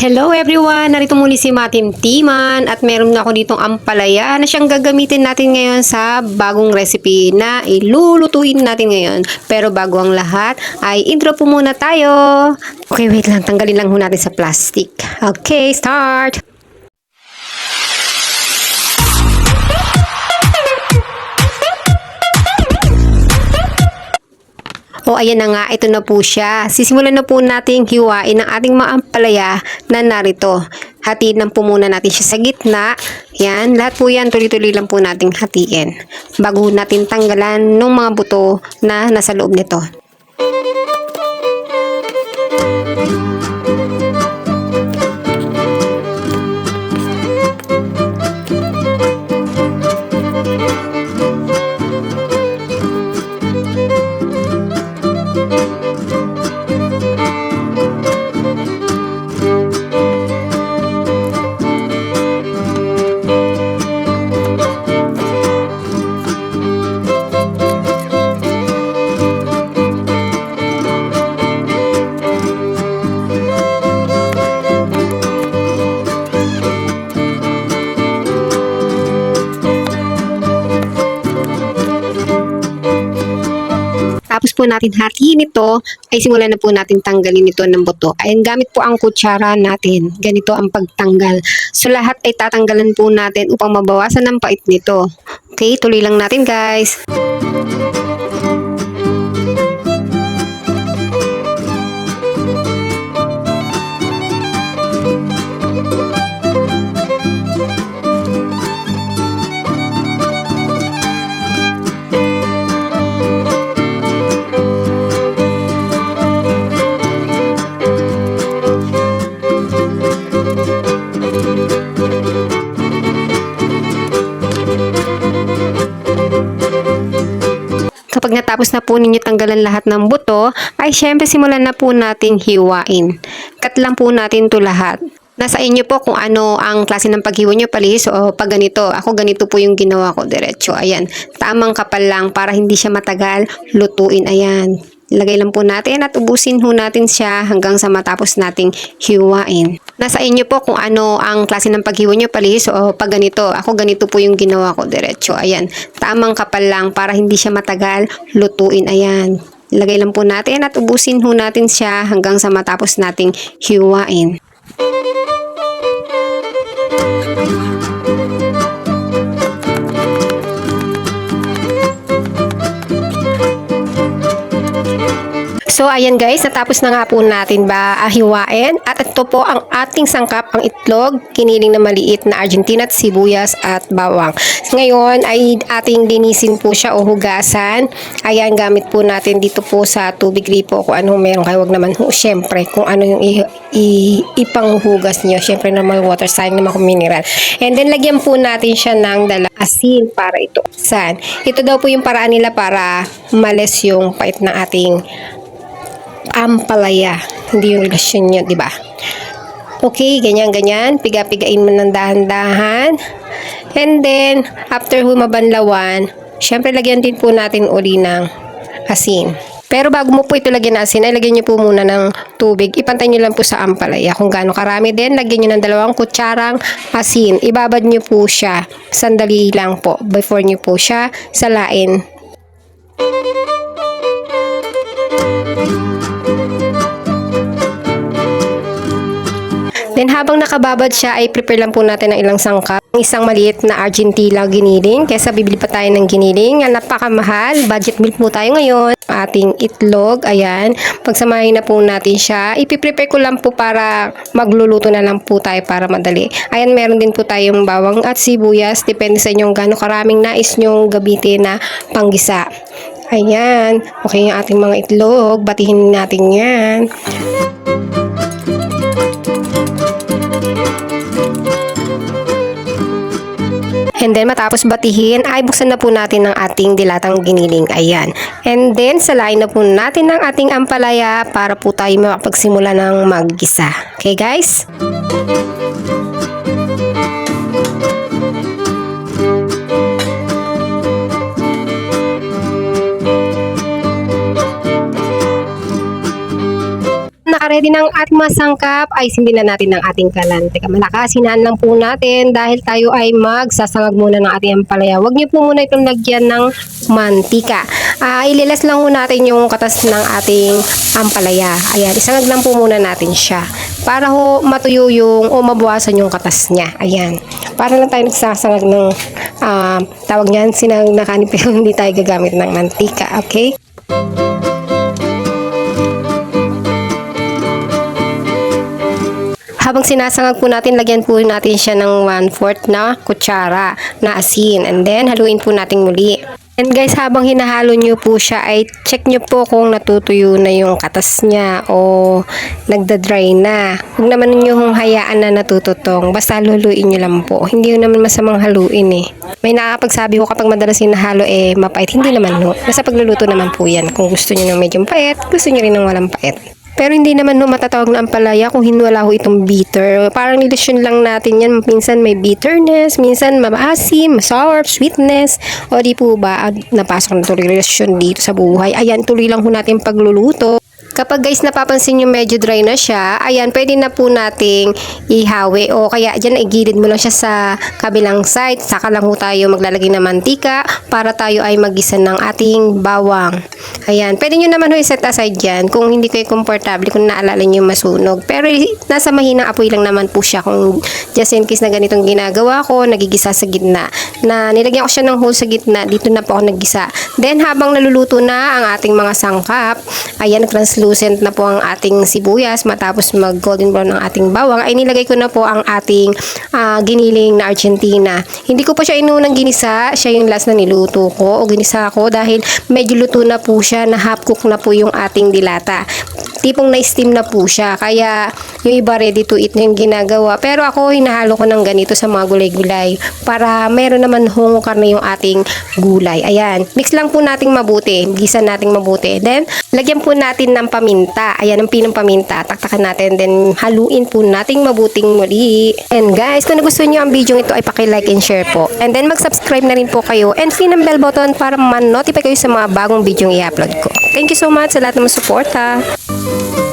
Hello everyone! Narito muli si Matim Timan at meron na ako ditong ampalaya na siyang gagamitin natin ngayon sa bagong recipe na ilulutuin natin ngayon. Pero bago ang lahat ay intro po muna tayo. Okay, wait lang. Tanggalin lang ho natin sa plastic. Okay, start! Ayan na nga, ito na po siya. Sisimulan na po nating hiwain ang ating mga ampalaya na narito. Hatiin lang po muna natin siya sa gitna. Yan, lahat po yan tuloy-tuloy lang po nating hatiin. Bago natin tanggalan ng mga buto na nasa loob nito. Po natin hatiin ito, ay simulan na po natin tanggalin ito ng buto. Ayan, gamit po ang kutsara natin. Ganito ang pagtanggal. So lahat ay tatanggalan po natin upang mabawasan ang pait nito. Okay, tuloy lang natin guys. Kapag natapos na po ninyo tanggalan lahat ng buto, ay syempre simulan na po nating hiwain. Cut lang po natin to lahat. Nasa inyo po kung ano ang klase ng paghiwa nyo palihis o pag ganito. Ako ganito po yung ginawa ko diretso. Ayan, tamang kapal lang para hindi siya matagal lutuin. Ayan, Lagay lang po natin at ubusin ho natin siya hanggang sa matapos nating hiwain. Nasa inyo po kung ano ang klase ng paghiwa nyo palihis o pag ganito. Ako ganito po yung ginawa ko diretso. Ayan, tamang kapal lang para hindi siya matagal lutuin. Ayan, lagay lang po natin at ubusin ho natin siya hanggang sa matapos nating hiwain. So ayan guys, natapos na nga po natin ba ahiwain at ito po ang ating sangkap, ang itlog, kiniling na maliit na Argentina at sibuyas at bawang. Ngayon ay ating linisin po siya o hugasan. Ayan, gamit po natin dito po sa tubig ripo kung ano meron kayo. Wag naman ho, syempre kung ano yung ipanghugas nyo. Syempre naman water, sayang naman kung mineral. And then lagyan po natin siya ng dala asin para ito. San? Ito daw po yung paraan nila para males yung pait ng ating ampalaya. Hindi yung relasyon nyo, di ba? Okay, ganyan-ganyan. Piga-pigain mo ng dahan-dahan. And then, after humabanlawan, syempre lagyan din po natin uli ng asin. Pero bago mo po ito lagyan ng asin, ay lagyan nyo po muna ng tubig. Ipantay nyo lang po sa ampalaya. Kung gaano karami din, lagyan nyo ng dalawang kutsarang asin. Ibabad nyo po siya. Sandali lang po before nyo po siya salain. Then habang nakababad siya ay prepare lang po natin ng ilang sangkap. Isang maliit na Argentina giniling. Kesa bibili pa tayo ng giniling. Ang napakamahal. Budget meal po tayo ngayon. Ating itlog. Ayan. Pagsamahin na po natin siya. Ipiprepare ko lang po para magluluto na lang po tayo para madali. Ayan meron din po tayong bawang at sibuyas. Depende sa inyong gaano karaming nais nyong gabitin na panggisa. Ayan. Okay yung ating mga itlog. Batihin natin yan. And then matapos batihin ay buksan na po natin ang ating dilatang giniling. Ayan. And then salain na po natin ang ating ampalaya para po tayo makapagsimula ng maggisa. Okay guys? Ready ng ating mga sangkap, ay simbin na natin ng ating kalan. Teka, malakasinaan lang po natin dahil tayo ay magsasangag muna ng ating ampalaya. Huwag niyo po muna itong lagyan ng mantika. Ah, ililas lang po natin yung katas ng ating ampalaya. Ayan, isangag lang po muna natin siya. Para ho matuyo yung o mabawasan yung katas niya. Ayan. Para lang tayo nagsasangag ng ah, tawag niyan, sinang na kanin pero hindi tayo gagamit ng mantika. Okay? Habang sinasangag po natin, lagyan po natin siya ng 1/4 na kutsara na asin. And then, haluin po natin muli. And guys, habang hinahalo nyo po siya, ay check nyo po kung natutuyo na yung katas niya o nagda-dry na. Huwag naman nyo hong hayaan na natututong. Basta luluin nyo lang po. Hindi yun naman masamang haluin eh. May nakakapagsabi ko kapag madalas hinahalo eh mapait. Hindi naman no. Nasa pagluluto naman po yan. Kung gusto nyo ng medyo pait, gusto nyo rin ng walang pait. Pero hindi naman no matatawag na ampalaya kung hinwala ho itong bitter. Parang nilusyon lang natin yan. Minsan may bitterness, minsan maasim, sour, sweetness. O di po ba, ah, napasok na tuloy relasyon dito sa buhay. Ayan, tuloy lang ho natin pagluluto. Kapag guys napapansin nyo medyo dry na siya, ayan, pwede na po nating ihawi o kaya dyan igilid mo lang siya sa kabilang side. Saka lang ho tayo maglalagay ng mantika para tayo ay magisa ng ating bawang. Ayan, pwede nyo naman ho i-set aside dyan kung hindi kayo komportable, kung naalala nyo masunog. Pero nasa mahinang apoy lang naman po siya kung just in case na ganitong ginagawa ko, nagigisa sa gitna. Na nilagyan ko siya ng hole sa gitna, dito na po ako naggisa. Then habang naluluto na ang ating mga sangkap, ayan, translucent na po ang ating sibuyas matapos mag golden brown ang ating bawang, ay nilagay ko na po ang ating ah, giniling na Argentina. Hindi ko po siya inunang ginisa, siya yung last na niluto ko o ginisa ko dahil medyo luto na po siya, na half cook na po yung ating dilata. Tipong na-steam na po siya, kaya yung iba ready to eat na yung ginagawa. Pero ako, hinahalo ko ng ganito sa mga gulay-gulay para meron naman hong karne yung ating gulay. Ayan, mix lang po nating mabuti, gisa nating mabuti. Then, lagyan po natin ng paminta. Ayan, ang pinong paminta. Taktakan natin, then haluin po nating mabuting muli. And guys, kung nagustuhan nyo ang video ito, ay paki-like and share po. And then, mag-subscribe na rin po kayo. And pin ang bell button para man-notify kayo sa mga bagong video i-upload ko. Thank you so much sa lahat ng suporta. Thank you.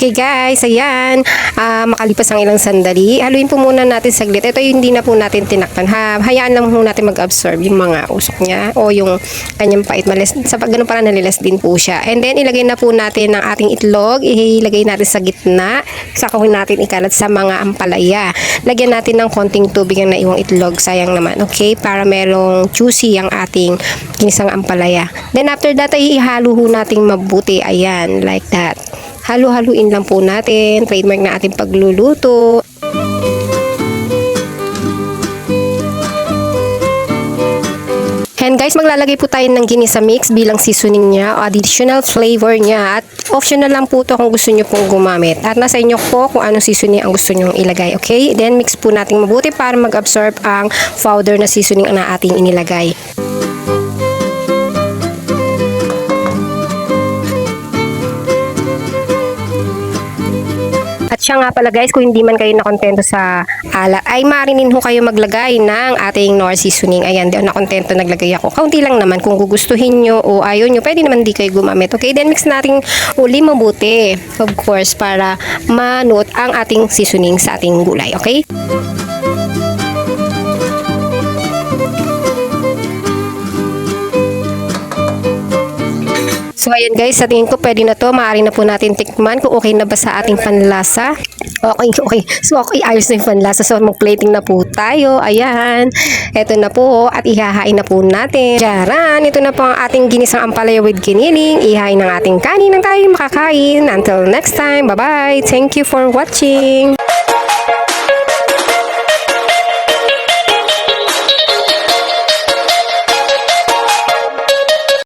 Okay guys, ayan. Ah, makalipas ang ilang sandali. Haluin po muna natin saglit. Ito yung hindi na po natin tinakpan. Ha, hayaan lang po natin mag-absorb yung mga usok niya o yung kanyang pait. Malis, sa pag ganun parang nalilas din po siya. And then ilagay na po natin ang ating itlog. Ilagay natin sa gitna. Po natin ikalat sa mga ampalaya. Lagyan natin ng konting tubig ang naiwang itlog. Sayang naman. Okay? Para merong juicy ang ating ginisang ampalaya. Then after that ay ihalo ho nating mabuti. Ayan, like that. Halo-haluin lang po natin. Trademark na ating pagluluto. And guys, maglalagay po tayo ng ginisa mix bilang seasoning niya o additional flavor niya. At optional lang po to kung gusto nyo pong gumamit. At nasa inyo po kung anong seasoning ang gusto nyo ilagay. Okay? Then mix po natin mabuti para mag-absorb ang powder na seasoning na ating inilagay. At siya nga pala guys, kung hindi man kayo nakontento sa alat, ay marinin ho kayo maglagay ng ating nor seasoning. Ayan, di ako nakontento naglagay ako. Kaunti lang naman kung gugustuhin nyo o ayaw nyo, pwede naman di kayo gumamit. Okay, then mix natin uli mabuti. Of course, para manuot ang ating seasoning sa ating gulay. Okay? So ayan guys, sa tingin ko pwede na to. Maaari na po natin tikman kung okay na ba sa ating panlasa. Okay, okay. So okay, ayos na yung panlasa. So mag-plating na po tayo. Ayan. Ito na po. At ihahain na po natin. Jaran, ito na po ang ating ginisang ampalaya with giniling. Ihain ng ating kanin ng tayo makakain. Until next time. Bye-bye. Thank you for watching.